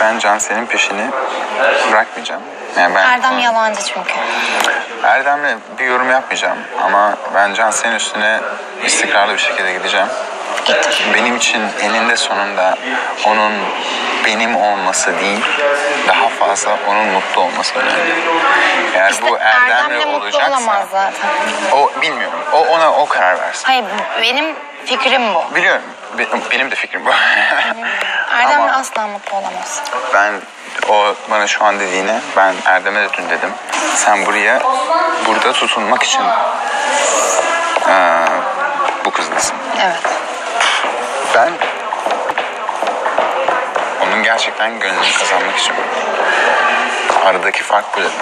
ben Cansel'in peşini bırakmayacağım. Yani ben Erdem onun- yalancı çünkü. Erdem'le bir yorum yapmayacağım ama ben Cansel'in üstüne istikrarlı bir şekilde gideceğim. Gittim. Benim için eninde sonunda onun benim olması değil, daha fazla onun mutlu olması önemli. Eğer İşte bu Erdem'le Erdem'le mutlu olacaksa, olamaz zaten. o bilmiyorum. O ona o karar versin. Hayır benim fikrim bu. Biliyorum. Be- Benim de fikrim bu. Erdem'le Ama- asla mutlu olamaz. Ben o bana şu an dediğine ben Erdem'e de dün dedim. Sen buraya burada tutunmak için eee, bu kızdasın. Evet. Ben onun gerçekten gönlünü kazanmak için aradaki fark bu dedim.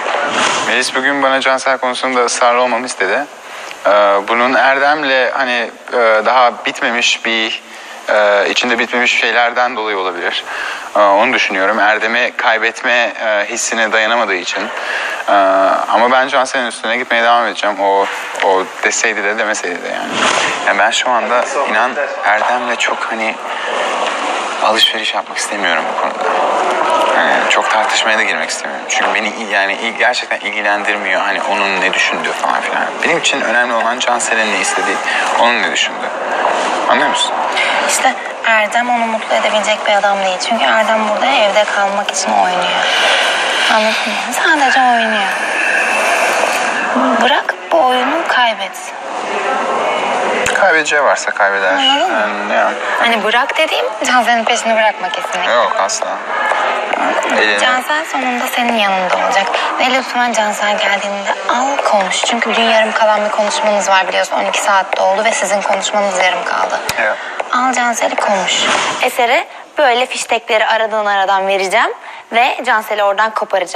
Melis bugün bana Cansel konusunda ısrarlı olmamı istedi. Ee, bunun Erdem'le hani e, daha bitmemiş bir e, içinde bitmemiş şeylerden dolayı olabilir. Ee, onu düşünüyorum. Erdem'i kaybetme e, hissine dayanamadığı için. Ee, ama ben Cansel'in üstüne gitmeye devam edeceğim. O o deseydi de demeseydi de yani. yani ben şu anda inan Erdem'le çok hani alışveriş yapmak istemiyorum bu konuda. Yani çok tartışmaya da girmek istemiyorum. Çünkü beni yani gerçekten ilgilendirmiyor hani onun ne düşündüğü falan filan. Benim için önemli olan Cansel'in ne istediği, onun ne düşündüğü. Anlıyor musun? İşte Erdem onu mutlu edebilecek bir adam değil. Çünkü Erdem burada evde kalmak için oynuyor. Anladın mı? Sadece oynuyor. Bırak bu oyunu kaybetsin. Kaybedeceği varsa kaybeder. Yani, ne- Hani bırak dediğim Cansel'in peşini bırakma kesinlikle. yok asla. Elini- Cansel sonunda senin yanında olacak. Ve lütfen Cansel geldiğinde al konuş. Çünkü dün yarım kalan bir konuşmanız var biliyorsun. 12 saatte oldu ve sizin konuşmanız yarım kaldı. Evet. Al Cansel'i konuş. Eser'e böyle fiştekleri aradan aradan vereceğim ve Cansel'i oradan koparacağım.